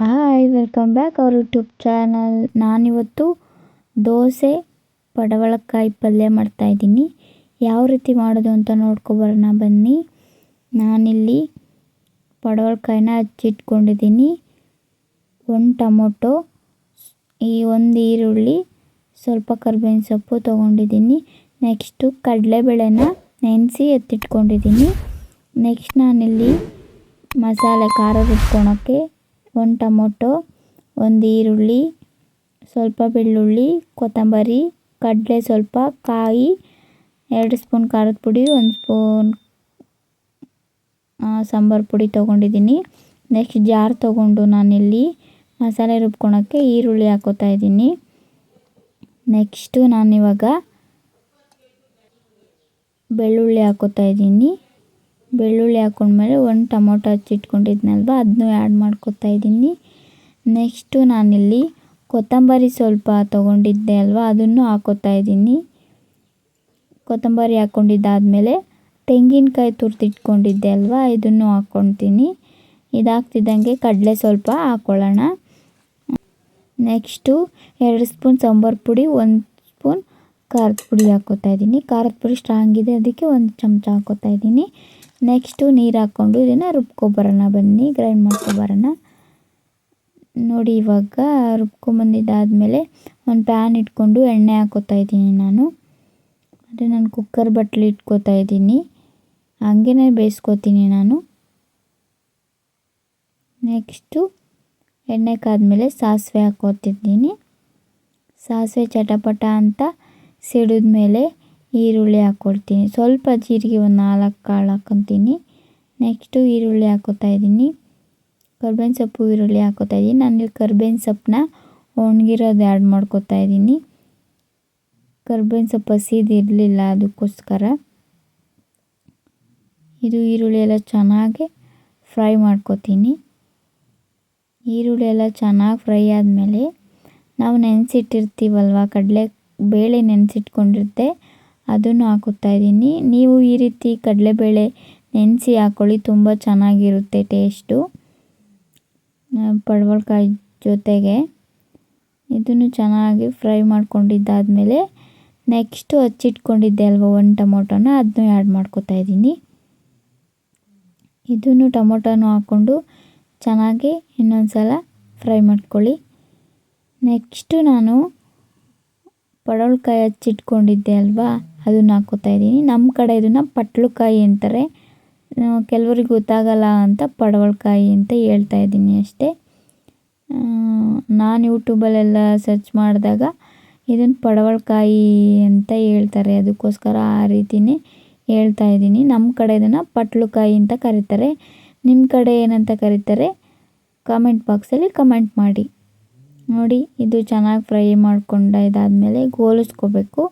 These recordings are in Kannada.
ಹಾಯ್ ವೆಲ್ಕಮ್ ಬ್ಯಾಕ್ ಅವ್ರ ಯೂಟ್ಯೂಬ್ ಚಾನಲ್ ನಾನಿವತ್ತು ದೋಸೆ ಪಡವಳಕಾಯಿ ಪಲ್ಯ ಮಾಡ್ತಾಯಿದ್ದೀನಿ ಯಾವ ರೀತಿ ಮಾಡೋದು ಅಂತ ನೋಡ್ಕೊಬರೋಣ ಬನ್ನಿ. ನಾನಿಲ್ಲಿ ಪಡವಳಕಾಯಿನ ಹಚ್ಚಿಟ್ಕೊಂಡಿದ್ದೀನಿ. ಒಂದು ಟೊಮೊಟೊ, ಈ ಒಂದು ಈರುಳ್ಳಿ, ಸ್ವಲ್ಪ ಕರ್ಬೇವಿನ ಸೊಪ್ಪು ತೊಗೊಂಡಿದ್ದೀನಿ. ನೆಕ್ಸ್ಟು ಕಡಲೆಬೇಳೆನ ನೆನೆಸಿ ಎತ್ತಿಟ್ಕೊಂಡಿದ್ದೀನಿ ನೆಕ್ಸ್ಟ್ ನಾನಿಲ್ಲಿ ಮಸಾಲೆ ಖಾರ ರುಬ್ಕೊಳೋಕ್ಕೆ ಒಂದು ಟೊಮೊಟೊ, ಒಂದು ಈರುಳ್ಳಿ, ಸ್ವಲ್ಪ ಬೆಳ್ಳುಳ್ಳಿ, ಕೊತ್ತಂಬರಿ, ಕಡಲೆ ಸ್ವಲ್ಪ, ಕಾಯಿ, ಎರಡು ಸ್ಪೂನ್ ಖಾರದ ಪುಡಿ, ಒಂದು ಸ್ಪೂನ್ ಸಾಂಬಾರು ಪುಡಿ ತೊಗೊಂಡಿದ್ದೀನಿ ನೆಕ್ಸ್ಟ್ ಜಾರ್ ತೊಗೊಂಡು ನಾನಿಲ್ಲಿ ಮಸಾಲೆ ರುಬ್ಕೊಳೋಕ್ಕೆ ಈರುಳ್ಳಿ ಹಾಕೋತಾ ಇದ್ದೀನಿ ನೆಕ್ಸ್ಟು ನಾನಿವಾಗ ಬೆಳ್ಳುಳ್ಳಿ ಹಾಕೋತಾ ಇದ್ದೀನಿ. ಬೆಳ್ಳುಳ್ಳಿ ಹಾಕೊಂಡ್ಮೇಲೆ ಒಂದು ಟೊಮೊಟೊ ಹಚ್ಚಿಟ್ಕೊಂಡಿದ್ನಲ್ವ ಅದನ್ನೂ ಆ್ಯಡ್ ಮಾಡ್ಕೊತಾ ಇದ್ದೀನಿ. ನೆಕ್ಸ್ಟು ನಾನಿಲ್ಲಿ ಕೊತ್ತಂಬರಿ ಸ್ವಲ್ಪ ತೊಗೊಂಡಿದ್ದೆ ಅಲ್ವಾ, ಅದನ್ನು ಹಾಕೋತಾ ಇದ್ದೀನಿ. ಕೊತ್ತಂಬರಿ ಹಾಕ್ಕೊಂಡಿದ್ದಾದಮೇಲೆ ತೆಂಗಿನಕಾಯಿ ತುರ್ತಿಟ್ಕೊಂಡಿದ್ದೆ ಅಲ್ವಾ, ಇದನ್ನು ಹಾಕ್ಕೊತೀನಿ ಇದಾಗ್ತಿದ್ದಂಗೆ ಕಡಲೆ ಸ್ವಲ್ಪ ಹಾಕ್ಕೊಳ್ಳೋಣ ನೆಕ್ಸ್ಟು ಎರಡು ಸ್ಪೂನ್ ಸಾಂಬಾರು ಪುಡಿ, ಒಂದು ಸ್ಪೂನ್ ಖಾರದ ಪುಡಿ ಹಾಕೋತಾ ಇದ್ದೀನಿ. ಖಾರದ ಪುಡಿ ಸ್ಟ್ರಾಂಗ್ ಇದೆ. ಅದಕ್ಕೆ ಒಂದು ಚಮಚ ಹಾಕೋತಾ ಇದ್ದೀನಿ. ನೆಕ್ಸ್ಟು ನೀರು ಹಾಕ್ಕೊಂಡು ಇದನ್ನು ರುಬ್ಕೊಬರೋಣ ಬನ್ನಿ. ಗ್ರೈಂಡ್ ಮಾಡ್ಕೊಬರೋಣ. ನೋಡಿ ಇವಾಗ ರುಬ್ಕೊಂಬಂದಿದ್ದಾದಮೇಲೆ ಒಂದು ಪ್ಯಾನ್ ಇಟ್ಕೊಂಡು ಎಣ್ಣೆ ಹಾಕೋತಾ ಇದ್ದೀನಿ ನಾನು. ಮತ್ತು ನಾನು ಕುಕ್ಕರ್ ಬಟ್ಲು ಇಟ್ಕೋತಾ ಇದ್ದೀನಿ. ಹಂಗೇ ಬೇಯಿಸ್ಕೊತೀನಿ ನಾನು. ನೆಕ್ಸ್ಟು ಎಣ್ಣೆ ಕಾದ್ಮೇಲೆ ಸಾಸಿವೆ ಹಾಕೋತಿದ್ದೀನಿ. ಸಾಸಿವೆ ಚಟಪಟ ಅಂತ ಸಿಡಿದ ಮೇಲೆ ಈರುಳ್ಳಿ ಹಾಕ್ಕೊಳ್ತೀನಿ ಸ್ವಲ್ಪ ಜೀರಿಗೆ ಒಂದು ನಾಲ್ಕು ಕಾಳು ಹಾಕ್ಕೊತೀನಿ ನೆಕ್ಸ್ಟು ಈರುಳ್ಳಿ ಹಾಕ್ಕೋತಾ ಇದ್ದೀನಿ. ಕರ್ಬೇವಿನ ಸೊಪ್ಪು ಈರುಳ್ಳಿ ಹಾಕ್ಕೋತಾ ಇದ್ದೀನಿ. ನಾನು ಕರ್ಬೇವಿನ ಸೊಪ್ಪನ್ನ ಒಣಗಿರೋದು ಆ್ಯಡ್ ಮಾಡ್ಕೋತಾ ಇದ್ದೀನಿ. ಕರ್ಬೇವಿನ ಸೊಪ್ಪು ಹಸಿದಿರಲಿಲ್ಲ ಅದಕ್ಕೋಸ್ಕರ. ಇದು ಈರುಳ್ಳಿ ಎಲ್ಲ ಚೆನ್ನಾಗಿ ಫ್ರೈ ಮಾಡ್ಕೋತೀನಿ. ಈರುಳ್ಳಿ ಎಲ್ಲ ಚೆನ್ನಾಗಿ ಫ್ರೈ ಆದಮೇಲೆ ನಾವು ನೆನೆಸಿಟ್ಟಿರ್ತೀವಲ್ವ ಕಡಲೆ ಬೇಳೆ ನೆನೆಸಿಟ್ಕೊಂಡಿರುತ್ತೆ, ಅದನ್ನು ಹಾಕುತ್ತಾ ಇದ್ದೀನಿ. ನೀವು ಈ ರೀತಿ ಕಡಲೆಬೇಳೆ ನೆನೆಸಿ ಹಾಕ್ಕೊಳ್ಳಿ ತುಂಬ ಚೆನ್ನಾಗಿರುತ್ತೆ ಟೇಸ್ಟು. ಪಡವಲಕಾಯಿ ಜೊತೆಗೆ ಇದನ್ನು ಚೆನ್ನಾಗಿ ಫ್ರೈ ಮಾಡ್ಕೊಂಡಿದ್ದಾದಮೇಲೆ ನೆಕ್ಸ್ಟು ಹಚ್ಚಿಟ್ಕೊಂಡಿದ್ದೆ ಅಲ್ವ ಒಂದು ಟೊಮೊಟೊನ, ಅದನ್ನು ಆ್ಯಡ್ ಮಾಡ್ಕೋತಾ ಇದ್ದೀನಿ. ಇದನ್ನು ಟೊಮೊಟೊನೂ ಹಾಕ್ಕೊಂಡು ಚೆನ್ನಾಗಿ ಇನ್ನೊಂದು ಸಲ ಫ್ರೈ ಮಾಡ್ಕೊಳ್ಳಿ. ನೆಕ್ಸ್ಟು ನಾನು ಪಡವಲಕಾಯಿ ಹಚ್ಚಿಟ್ಕೊಂಡಿದ್ದೆ ಅಲ್ವಾ? ಅದನ್ನ ಹಾಕೋತಾ ಇದ್ದೀನಿ. ನಮ್ಮ ಕಡೆ ಇದನ್ನು ಪಟ್ಲುಕಾಯಿ ಅಂತಾರೆ. ಕೆಲವ್ರಿಗೆ ಗೊತ್ತಾಗಲ್ಲ ಅಂತ ಪಡವಲಕಾಯಿ ಅಂತ ಹೇಳ್ತಾ ಇದ್ದೀನಿ ಅಷ್ಟೇ. ನಾನು ಯೂಟ್ಯೂಬಲ್ಲೆಲ್ಲ ಸರ್ಚ್ ಮಾಡಿದಾಗ ಇದನ್ನು ಪಡವಲಕಾಯಿ ಅಂತ ಹೇಳ್ತಾರೆ. ಅದಕ್ಕೋಸ್ಕರ ಆ ರೀತಿಯೇ ಹೇಳ್ತಾ ಇದ್ದೀನಿ. ನಮ್ಮ ಕಡೆ ಇದನ್ನು ಪಟ್ಲುಕಾಯಿ ಅಂತ ಕರೀತಾರೆ. ನಿಮ್ಮ ಕಡೆ ಏನಂತ ಕರೀತಾರೆ? ಕಾಮೆಂಟ್ ಬಾಕ್ಸಲ್ಲಿ ಕಮೆಂಟ್ ಮಾಡಿ. ನೋಡಿ, ಇದು ಚೆನ್ನಾಗಿ ಫ್ರೈ ಮಾಡ್ಕೊಂಡ ಇದಾದಮೇಲೆ ಗೋಲಿಸ್ಕೋಬೇಕು.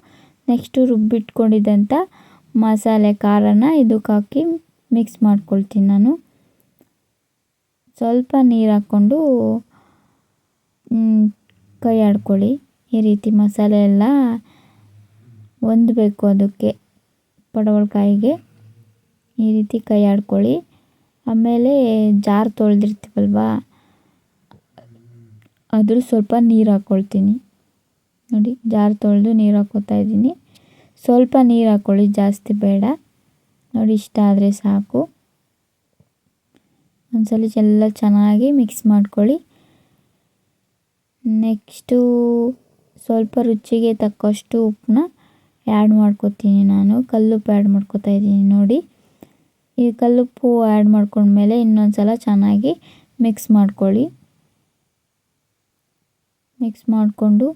ನೆಕ್ಸ್ಟು ರುಬ್ಬಿಟ್ಕೊಂಡಿದ್ದಂಥ ಮಸಾಲೆ ಖಾರನ ಇದಕ್ಕೆ ಹಾಕಿ ಮಿಕ್ಸ್ ಮಾಡ್ಕೊಳ್ತೀನಿ ನಾನು. ಸ್ವಲ್ಪ ನೀರು ಹಾಕ್ಕೊಂಡು ಕೈ ಆಡ್ಕೊಳ್ಳಿ. ಈ ರೀತಿ ಮಸಾಲೆ ಎಲ್ಲ ಹೊಂದಬೇಕು ಅದಕ್ಕೆ ಪಡವಳಕಾಯಿಗೆ ಈ ರೀತಿ ಕೈ ಆಡ್ಕೊಳ್ಳಿ. ಆಮೇಲೆ ಜಾರ್ ತೊಳೆದಿರ್ತೀವಲ್ವ? ಅದ್ರ ಸ್ವಲ್ಪ ನೀರು ಹಾಕ್ಕೊಳ್ತೀನಿ ನೋಡಿ, ಜಾರ್ ತೊಳೆದು ನೀರು ಹಾಕ್ಕೋತಾ ಇದ್ದೀನಿ. ಸ್ವಲ್ಪ ನೀರು ಹಾಕ್ಕೊಳ್ಳಿ ಜಾಸ್ತಿ ಬೇಡ. ನೋಡಿ, ಇಷ್ಟ ಆದರೆ ಸಾಕು. ಒಂದ್ಸಲ ಎಲ್ಲ ಚೆನ್ನಾಗಿ ಮಿಕ್ಸ್ ಮಾಡ್ಕೊಳ್ಳಿ. ನೆಕ್ಸ್ಟು ಸ್ವಲ್ಪ ರುಚಿಗೆ ತಕ್ಕಷ್ಟು ಉಪ್ಪನ್ನ ಆ್ಯಡ್ ಮಾಡ್ಕೊತೀನಿ ನಾನು. ಕಲ್ಲುಪ್ಪು ಆ್ಯಡ್ ಮಾಡ್ಕೊತಾ ಇದ್ದೀನಿ, ನೋಡಿ. ಈ ಕಲ್ಲುಪ್ಪು ಆ್ಯಡ್ ಮಾಡ್ಕೊಂಡ್ಮೇಲೆ ಇನ್ನೊಂದು ಸಲ ಚೆನ್ನಾಗಿ ಮಿಕ್ಸ್ ಮಾಡ್ಕೊಳ್ಳಿ. ಮಿಕ್ಸ್ ಮಾಡಿಕೊಂಡು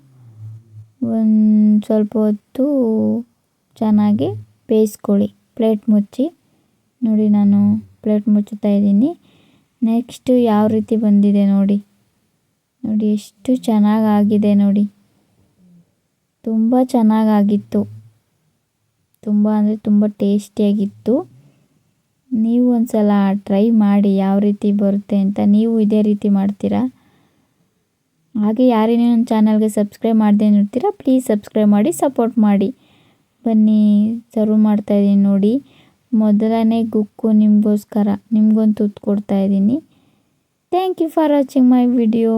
ಒಂದು ಸ್ವಲ್ಪ ಹೊತ್ತು ಚೆನ್ನಾಗಿ ಬೇಯಿಸ್ಕೊಳ್ಳಿ. ಪ್ಲೇಟ್ ಮುಚ್ಚಿ. ನೋಡಿ ನಾನು ಪ್ಲೇಟ್ ಮುಚ್ಚುತ್ತಾ ಇದ್ದೀನಿ. ನೆಕ್ಸ್ಟು ಯಾವ ರೀತಿ ಬಂದಿದೆ ನೋಡಿ. ನೋಡಿ ಎಷ್ಟು ಚೆನ್ನಾಗಾಗಿದೆ ನೋಡಿ. ತುಂಬ ಚೆನ್ನಾಗಾಗಿತ್ತು ತುಂಬ ಅಂದರೆ ತುಂಬ ಟೇಸ್ಟಿಯಾಗಿತ್ತು ನೀವು ಒಂದು ಸಲ ಟ್ರೈ ಮಾಡಿ ಯಾವ ರೀತಿ ಬರುತ್ತೆ ಅಂತ ನೀವು ಇದೇ ರೀತಿ ಮಾಡ್ತೀರಾ? ಹಾಗೆ ಯಾರೇನೇ ನನ್ನ ಚಾನಲ್ಗೆ ಸಬ್ಸ್ಕ್ರೈಬ್ ಮಾಡದೆ ನೋಡ್ತೀರಾ ಪ್ಲೀಸ್ ಸಬ್ಸ್ಕ್ರೈಬ್ ಮಾಡಿ ಸಪೋರ್ಟ್ ಮಾಡಿ. ಬನ್ನಿ ಸರ್ವ್ ಮಾಡ್ತಾಯಿದ್ದೀನಿ ನೋಡಿ. ಮೊದಲನೇ ಗುಕ್ಕು ನಿಮಗೋಸ್ಕರ, ನಿಮಗೊಂದು ತುತ್ತು ಕೊಡ್ತಾಯಿದ್ದೀನಿ thank you for watching my video